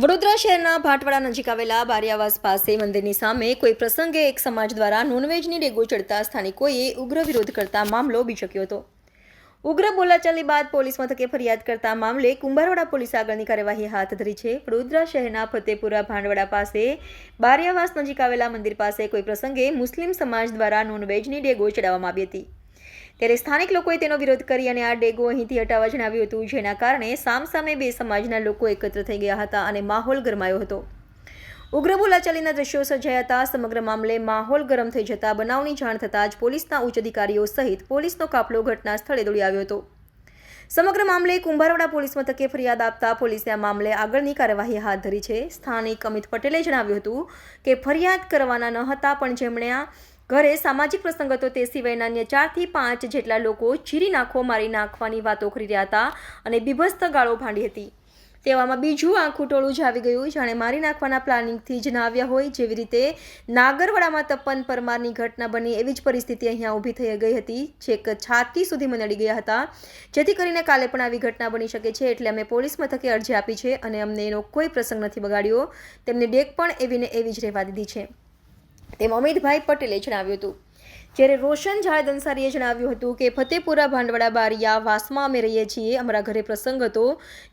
વડોદરા શહેરના ભાટવાડા નજીક આવેલા બારિયાવાસ પાસે મંદિરની સામે કોઈ પ્રસંગે એક સમાજ દ્વારા નોનવેજની ડેગો ચડતા સ્થાનિકોએ ઉગ્ર વિરોધ કરતા મામલો બીચક્યો હતો. ઉગ્ર બોલાચાલી બાદ પોલીસ મથકે ફરિયાદ કરતા મામલે કુંભારવાડા પોલીસ આગળની કાર્યવાહી હાથ ધરી છે. વડોદરા શહેરના ફતેપુરા ભાંડવાડા પાસે બારિયાવાસ નજીક આવેલા મંદિર પાસે કોઈ પ્રસંગે મુસ્લિમ સમાજ દ્વારા નોનવેજની ડેગો ચડાવવામાં આવી હતી. ત્યારે સ્થાનિક લોકોએ તેનો વિરોધ કરી અને આ ડેગો અહીંથી હટાવવા જણાવ્યું હતું, જેના કારણે સામસામે બે સમાજના લોકો એકત્ર થઈ ગયા હતા અને માહોલ ગરમાયો હતો. ઉગ્ર બોલાચાલીના દ્રશ્યો સર્જાયા હતા. સમગ્ર મામલે માહોલ ગરમ થઈ જતા બનાવની જાણ થતાં જ પોલીસના ઉચ્ચ અધિકારીઓ સહિત પોલીસનો કાફલો ઘટના સ્થળે દોડી આવ્યો હતો. સમગ્ર મામલે કુંભારવાડા પોલીસ મથકે ફરિયાદ આપતા પોલીસે આ મામલે આગળની કાર્યવાહી હાથ ધરી છે. સ્થાનિક અમિત પટેલે જણાવ્યું હતું કે ફરિયાદ કરવાના ન હતા, પણ જેમણે આ ઘરે સામાજિક પ્રસંગ હતો તે સિવાયના અન્ય ચારથી પાંચ જેટલા લોકો ચીરી નાખો, મારી નાખવાની વાતો કરી રહ્યા હતા અને બીભસ્ત ગાળો ભાંડી હતી. તેવામાં બીજું આખું ટોળું જ આવી ગયું. જાણે મારી નાખવાના પ્લાનિંગથી જ ના આવ્યા હોય જેવી રીતે નાગરવાડામાં તપન પરમારની ઘટના બની એવી જ પરિસ્થિતિ અહીંયા ઊભી થઈ ગઈ હતી. છેક છાતી સુધી મંદડી ગયા હતા. જેથી કરીને કાલે પણ આવી ઘટના બની શકે છે એટલે અમે પોલીસ મથકે અરજી આપી છે અને અમને એનો કોઈ પ્રસંગ નથી બગાડ્યો. તેમની ડેક પણ એવીને એવી જ રહેવા દીધી છે. તેમ અમિતભાઈ પટેલે જણાવ્યું હતું. જ્યારે રોશન ઝાડ અંસારીએ જણાવ્યું હતું કે ફતેપુરા ભાંડવાડા બારિયા વાસમાં અમે રહીએ છીએ, અમારા ઘરે પ્રસંગ હતો.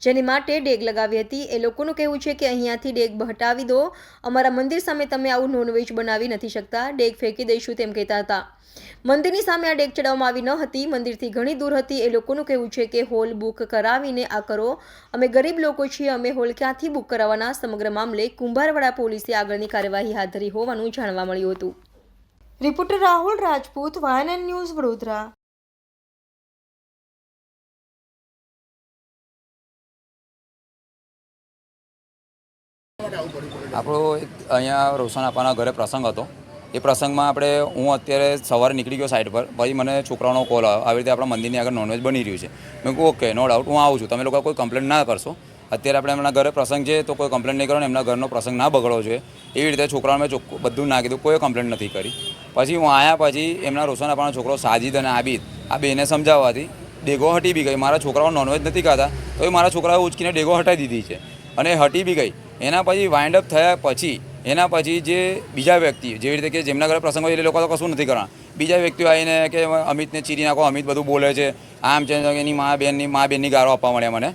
જેની માટે ડેગ લગાવી હતી. એ લોકોનું કહેવું છે કે અહીંયાથી ડેગ હટાવી દો. અમારા મંદિર સામે તમે આવું નોનવેજ બનાવી નથી શકતા. ડેગ ફેંકી દઈશું તેમ કહેતા હતા. મંદિરની સામે આ ડેગ ચડાવવામાં આવી ન હતી. મંદિરથી ઘણી દૂર હતી. એ લોકોનું કહેવું છે કે હોલ બુક કરાવીને આ કરો. અમે ગરીબ લોકો છીએ. અમે હોલ ક્યાંથી બુક કરાવવાના? સમગ્ર મામલે કુંભારવાડા પોલીસે આગળની કાર્યવાહી હાથ ધરી હોવાનું જાણવા મળ્યું હતું. રિપોર્ટર રાહુલ રાજપૂત વાયનન ન્યૂઝ વડોદરા. આપણો એક અહીંયા રોશન આપવાના ઘરે પ્રસંગ હતો. એ પ્રસંગમાં આપણે, હું અત્યારે સવારે નીકળી ગયો સાઈડ પર, પછી મને છોકરાનો કોલ આવ્યો. આવી રીતે આપણા મંદિરની આગળ નોનવેજ બની રહ્યું છે. મેં કહું ઓકે નો ડાઉટ હું આવું છું. તમે લોકો કોઈ કમ્પ્લેન ના કરશો. અત્યારે આપણે એમના ઘરે પ્રસંગ છે, તો કોઈ કમ્પ્લેન નહીં કરો ને એમના ઘરનો પ્રસંગ ના બગડવો જોઈએ. એવી રીતે છોકરાઓને મેં બધું ના કીધું કોઈ કમ્પ્લેન નથી કરી. પછી હું આવ્યા પછી એમના રોશન છોકરો સાજીદ અને આબિદ, આ બેને સમજાવવાથી ડેગો હટી બી ગઈ. મારા છોકરાઓ નોનવેજ નથી ખાતા. તો એ મારા છોકરાઓ ઉચકીને ડેગો હટાવી દીધી છે. અને હટી બી ગઈ. એના પછી વાઇન્ડ અપ થયા પછી, એના પછી જે બીજા વ્યક્તિ, જેવી રીતે કે જેમના ઘરે પ્રસંગ હોય એ લોકો તો કશું નથી કરવાના. બીજા વ્યક્તિઓ આવીને કે અમિતને ચીરી નાખો, અમિત બધું બોલે છે. આમ છે એની મા બેનની મા બેનની ગારો આપવા મળ્યા મને.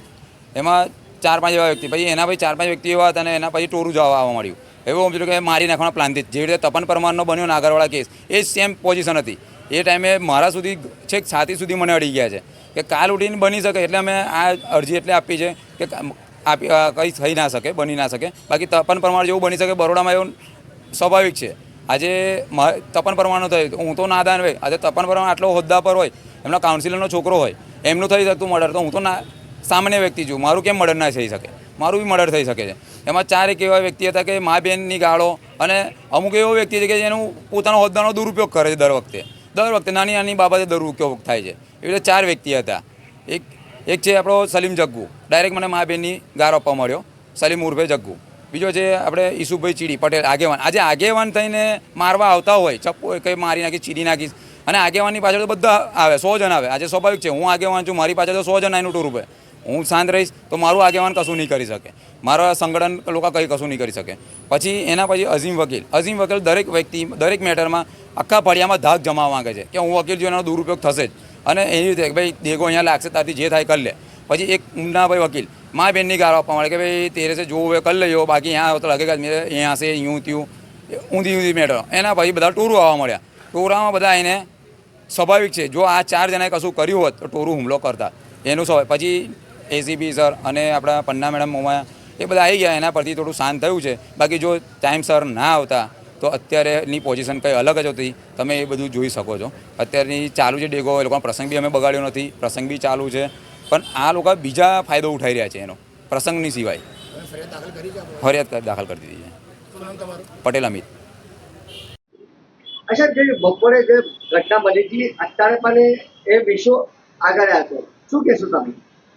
એમાં ચાર પાંચ એવા વ્યક્તિ. પછી એના પછી ચાર પાંચ વ્યક્તિ એવા હતા અને એના પછી ટોરું જવા આવવા મળ્યું એવું સમજ્યું કે મારી નાખવાના પ્લાનથી. જેવી રીતે તપન પરમારનો બન્યો નાગરવાળા કેસ, એ સેમ પોઝિશન હતી. એ ટાઈમે મારા સુધી, છેક છાતી સુધી મને અડી ગયા છે. કે કાલ ઉઠીને બની શકે એટલે અમે આ અરજી એટલે આપી છે કે આપી કંઈ થઈ ના શકે, બની ના શકે. બાકી તપન પરમાર જેવું બની શકે બરોડામાં એવું સ્વાભાવિક છે. આજે તપન પરમારનું થયું હું તો નાદાન હોય. આજે તપન પરમાર આટલો હોદ્દા પર હોય, એમના કાઉન્સિલરનો છોકરો હોય, એમનું થઈ શકતું મર્ડર તો હું તો ના, સામાન્ય વ્યક્તિ છું. મારું કેમ મર્ડર ના થઈ શકે? મારું બી મર્ડર થઈ શકે છે. એમાં ચાર એક એવા વ્યક્તિ હતા કે મા બેનની ગાળો અને અમુક એવો વ્યક્તિ છે કે જેનું પોતાનો હોદ્દાનો દુરુપયોગ કરે છે દર વખતે. દર વખતે નાની નાની બાબતે દુરુપયોગ થાય છે. એવી રીતે ચાર વ્યક્તિ હતા. એક એક છે આપણો સલીમ જગ્ગુ. ડાયરેક્ટ મને મા બહેનની ગાર આપવા મળ્યો. સલીમ ઉર્ફે જગ્ગુ. બીજો છે આપણે ઈસુભાઈ ચીડી, પટેલ, આગેવાન. આજે આગેવાન થઈને મારવા આવતા હોય, ચપ્પુ કંઈ મારી નાખી, ચીડી નાખીશ. અને આગેવાનની પાછળ તો બધા આવે, સો જણ આવે. આજે સ્વાભાવિક છે, હું આગેવાન છું, મારી પાછળ તો સો જણ એનું ટૂર રૂપે હું શાંત રહીશ તો મારું આગેવાન કશું નહીં કરી શકે. મારા સંગઠન લોકો કંઈ કશું નહીં કરી શકે. પછી એના પછી અઝીમ વકીલ. અઝીમ વકીલ દરેક વ્યક્તિ, દરેક મેટરમાં આખા ફળિયામાં ધાક જમાવા માગે છે કે હું વકીલ જોઈને દુરુપયોગ થશે જ. અને એવી રીતે ભાઈ દેગો અહીંયા લાગશે ત્યાંથી જે થાય કરી લે. પછી એક ઊંડા ભાઈ વકીલ મા બહેનની ગાર આપવા મળે કે ભાઈ તેરે છે જોવું હોય કરી લેજો બાકી અહીંયા તો હકીકત મેરે અહીંયા છે યું ત્યું ઊંધી ઊંધી મેટર. એના પછી બધા ટોરું આવવા મળ્યા ટોરામાં બધા એને સ્વાભાવિક છે, જો આ ચાર જણાએ કશું કર્યું હોત તો ટોરું હુમલો કરતા. એનું સ્વાભાવિક. પછી એસીબી સર અને આપણા પન્ના મેડમ મોમા એ બધા આવી ગયા એના પરથી થોડું શાંત થયું છે. બાકી જો ટાઈમસર ના આવતા તો અત્યારેની પોઝિશન કંઈ અલગ જ હતી. તમે એ બધું જોઈ શકો છો. અત્યારની ચાલુ છે ડેગો એ લોકોનો પ્રસંગ બી અમે બગાડ્યો નથી. પ્રસંગ બી ચાલુ છે. પણ આ લોકો બીજા ફાયદો ઉઠાઈ રહ્યા છે એનો પ્રસંગની સિવાય. ફરિયાદ દાખલ કરી દીધી છે. પટેલ અમિત. અચ્છા જે બપોરે જે ઘટના બની હતી અત્યારે પણ એ વિશ્વ આગળ આવ્યો શું કહેશો તમે?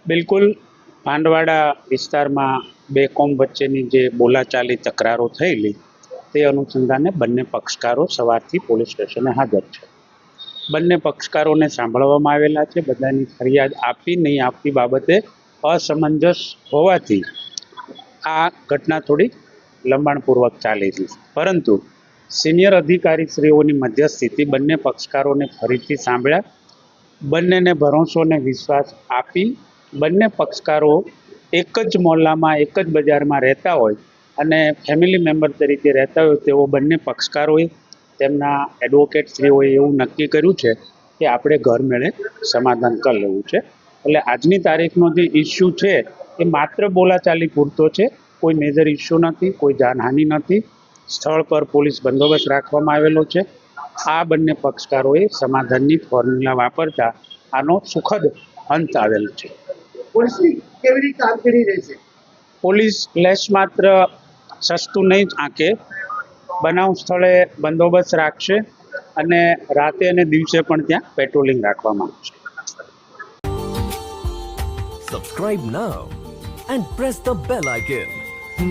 બિલકુલ પાંડવાડા વિસ્તારમાં બે કોમ વચ્ચેની જે બોલાચાલી તકરારો થયેલી, તે અનુસંધાને બંને પક્ષકારો સવારથી પોલીસ સ્ટેશને હાજર છે. બંને પક્ષકારોને સાંભળવામાં આવેલા છે, બધાની ફરિયાદ આપી નહીં આપવી બાબતે અસમંજસ હોવાથી આ ઘટના થોડી લંબાણપૂર્વક ચાલી છે. પરંતુ સિનિયર અધિકારીશ્રીઓની મધ્યસ્થિતિ બંને પક્ષકારોને ફરીથી સાંભળ્યા. બંનેને ભરોસો અને વિશ્વાસ આપી બંને પક્ષકારો એક જ મોહલ્લામાં એક જ બજારમાં રહેતા હોય અને ફેમિલી મેમ્બર તરીકે રહેતા હોય તેઓ બંને પક્ષકારોએ તેમના એડવોકેટશ્રીઓએ એવું નક્કી કર્યું છે કે આપણે ઘર મેળે સમાધાન કરી લેવું છે. એટલે આજની તારીખનો જે ઇસ્યુ છે એ માત્ર બોલાચાલી પૂરતો છે. કોઈ મેજર ઇસ્યુ નથી, કોઈ જાનહાનિ નથી. સ્થળ પર પોલીસ બંદોબસ્ત રાખવામાં આવેલો છે. આ બંને પક્ષકારોએ સમાધાનની ફોર્મ્યુલા વાપરતા આનો સુખદ અંત આવેલ છે. પોલીસની કેવી રીતે કામગીરી રહેશે પોલીસ લેશ માત્ર સસ્તું નહીં જ આંકે બનાવ સ્થળે બંદોબસ્ત રાખશે અને રાતે અને દિવસે પણ ત્યાં પેટ્રોલિંગ રાખવામાં આવશે. Subscribe now and press the bell icon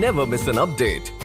never miss an update.